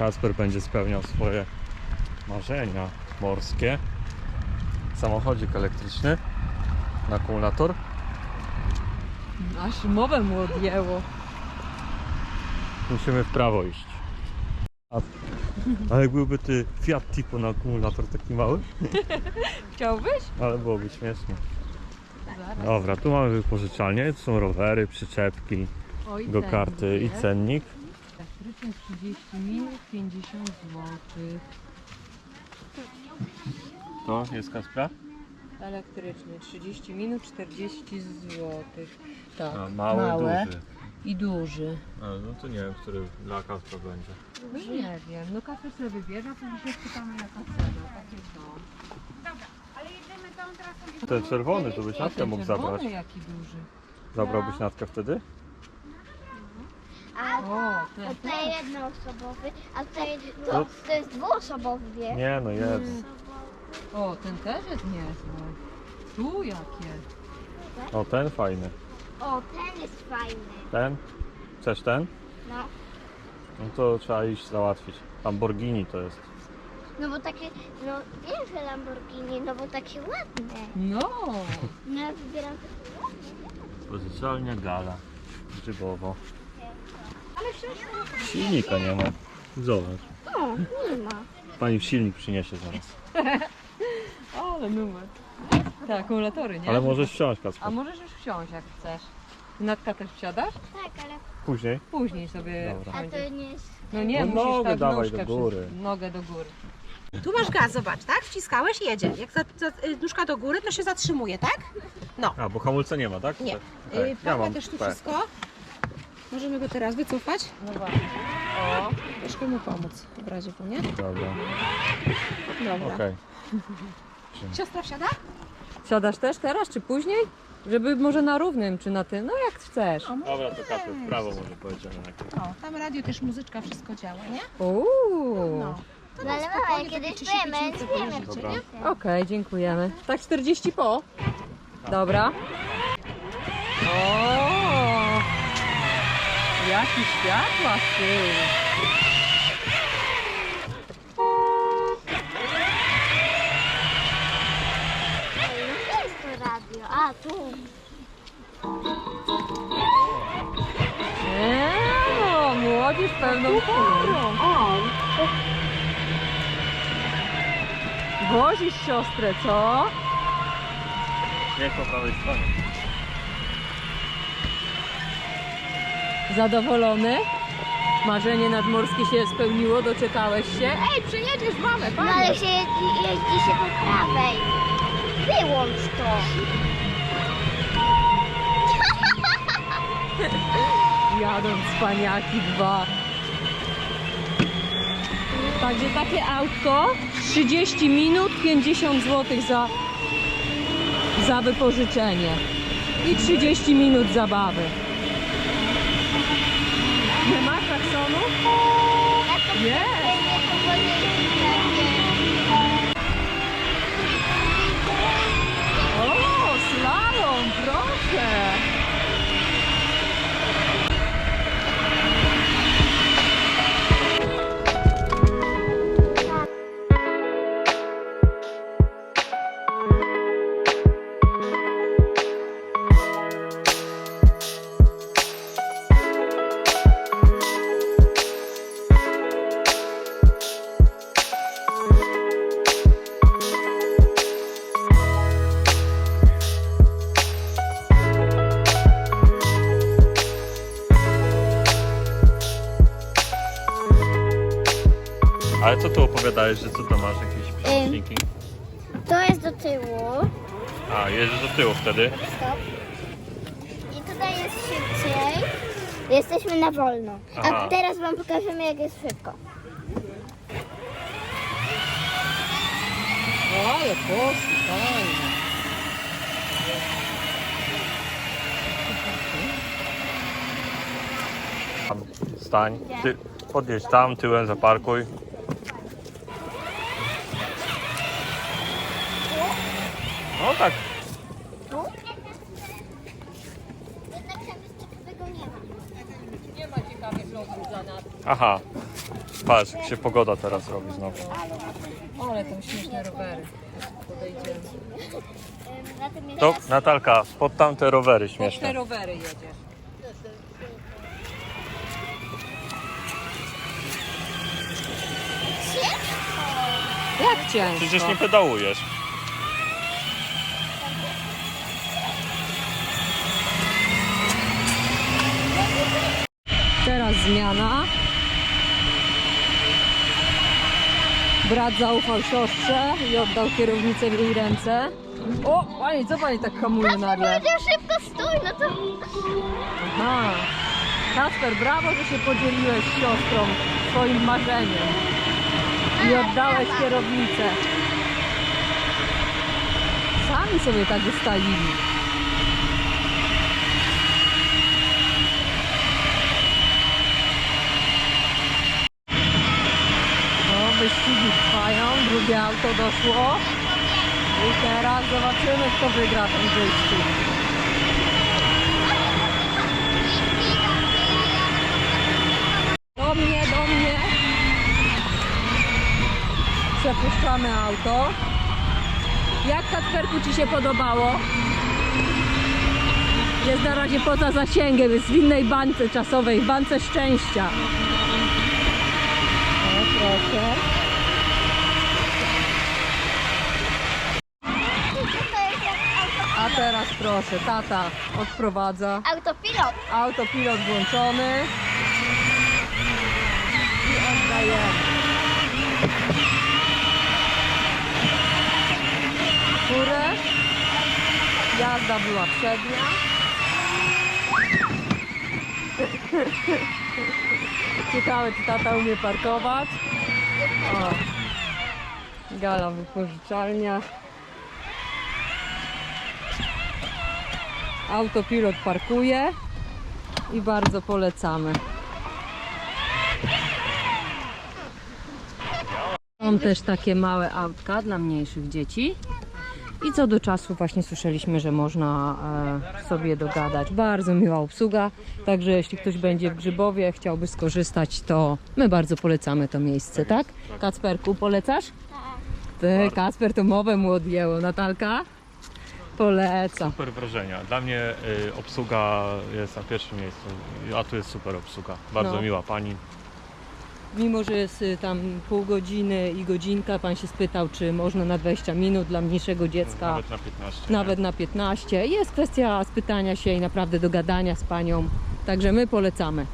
Kasper będzie spełniał swoje marzenia morskie. Samochodzik elektryczny na akumulator. Aż mowę mu odjęło. Musimy w prawo iść. A, a jak byłby ty Fiat Tipo na akumulator taki mały? Chciałbyś? Ale byłoby śmiesznie. Zaraz. Dobra, tu mamy wypożyczalnię. Tu są rowery, przyczepki, Oj, go-karty i cennik. Elektryczny 30 minut, 50 zł. To jest Kaspra? Elektryczny 30 minut, 40 zł. Tak, A, mały, małe duży. i duży. A, no to nie wiem, który dla Kaspra będzie. No nie wiem, no kasę sobie wybierze, to się spytamy jaka cena. Takie są. Ten czerwony, to byś A Natkę ten mógł czerwony zabrać. jaki duży. Zabrałbyś Natkę wtedy? A O, jednoosobowy, a to jest, No. to, to jest dwuosobowy, wie? Nie, no jeden. O, ten też jest niezły. Tu jakie. O, ten fajny. O, ten jest fajny. Ten? Chcesz ten? No, No to trzeba iść załatwić. Lamborghini to jest. no bo takie, no wiem, że Lamborghini, no bo takie ładne. No, No ja wybieram takie ładne. Pozycjalnia Gala. Grzybowo. Ale przecież, Silnika nie ma. Zobacz. o, nie ma. Pani w silnik przyniesie zaraz. ale numer. Te akumulatory, nie? Ale możesz wsiąść, A Kacper. możesz już wsiąść jak chcesz. Natka też wsiadasz? Tak, ale, Później. Później sobie Dobra. a to nie jest... No nie, No musisz nogę tak dawaj nóżkę do góry. Nogę do góry. Tu masz gaz, zobacz, tak? Wciskałeś, jedzie. Jak za, za, y, nóżka do góry, to się zatrzymuje, tak? No. A, bo hamulca nie ma, tak? Nie. Tak. Okay. Okej, Ja mam też tu P. wszystko. Możemy go teraz wycofać. No właśnie. O, Troszkę mu pomóc w razie po nie? Dobra, Dobra. okej. Siostra wsiada? Siadasz też teraz, czy później? Żeby może na równym, czy na tym, no jak chcesz. Dobra, to Kacper, w prawo może pojedziemy najpierw. O, tam radio też muzyczka, wszystko działa, nie? Uuu. No. No ale mama, spokojnie, kiedyś takie 35 wiemy, minut wiemy, Dobra. nie? Okej, dziękujemy. Tak 40 po? Dobra. O! Jaki światła z tyłu. Jest to radio. A, tu. Eee, młodzież pełną parą. Wozisz siostrę, co? Nie po prawej Zadowolony? Marzenie nadmorskie się spełniło, doczekałeś się? Ej, przyjedziesz mamę, No ale się jeździ, jeździ się po prawej. Wyłącz to. Jadą cwaniaki dwa. Także takie autko 30 minut 50 zł za, za wypożyczenie i 30 minut zabawy. Nie ma klaksonu? Jest. Ale co tu opowiadałeś, że co to masz, jakieś przełączniki? To jest do tyłu. A, jedziesz do tyłu wtedy. Stop. I tutaj jest szybciej. Jesteśmy na wolno. Aha. A teraz wam pokażemy jak jest szybko. Ale poszli, fajnie. Tam stań, ty podjedź tam, tyłem zaparkuj. Tak, Tu? Jednak ciekawego nie ma. Nie ma ciekawych lotów dla nas. aha. Patrz, jak się pogoda teraz robi znowu. Ale tam śmieszne rowery. Podejdziemy. Na tym To Natalka, pod tamte rowery Pod te śmieszne. rowery jedziesz. Jak ciężko? Przecież nie pedałujesz. Teraz zmiana. Brat zaufał siostrze i oddał kierownicę w jej ręce. O, pani, co pani tak hamuje nagle? Powiedział szybko stój, no to... Aha. Kasper, brawo, że się podzieliłeś z siostrą swoim marzeniem i oddałeś kierownicę. Sami sobie tak ustalili. Auto doszło. I teraz zobaczymy, kto wygra ten wyścig. Do mnie, do mnie. Przepuszczamy auto. Jak Kacperku Ci się podobało? Jest na razie poza zasięgiem, jest w innej bańce czasowej, w bańce szczęścia. O, proszę. To jest jak auto... A teraz proszę, tata odprowadza. autopilot. Autopilot włączony. I oddajemy. Górę. Jazda była przednia. Ciekawe, czy tata umie parkować. O. Gala wypożyczalnia. Autopilot parkuje i bardzo polecamy. Są też takie małe autka dla mniejszych dzieci. I co do czasu właśnie słyszeliśmy, że można e, sobie dogadać. Bardzo miła obsługa, także jeśli ktoś będzie w Grzybowie, chciałby skorzystać, to my bardzo polecamy to miejsce, tak? Kacperku, polecasz? Ty, Kacper to mowę mu odjęło. Natalka? Polecam. Super wrażenia. Dla mnie y, obsługa jest na pierwszym miejscu. A tu jest super obsługa. Bardzo No. miła pani. Mimo, że jest y, tam pół godziny i godzinka, pan się spytał, czy można na 20 minut dla mniejszego dziecka, Nawet na 15. nawet na 15. Jest kwestia spytania się i naprawdę dogadania z panią. Także my polecamy.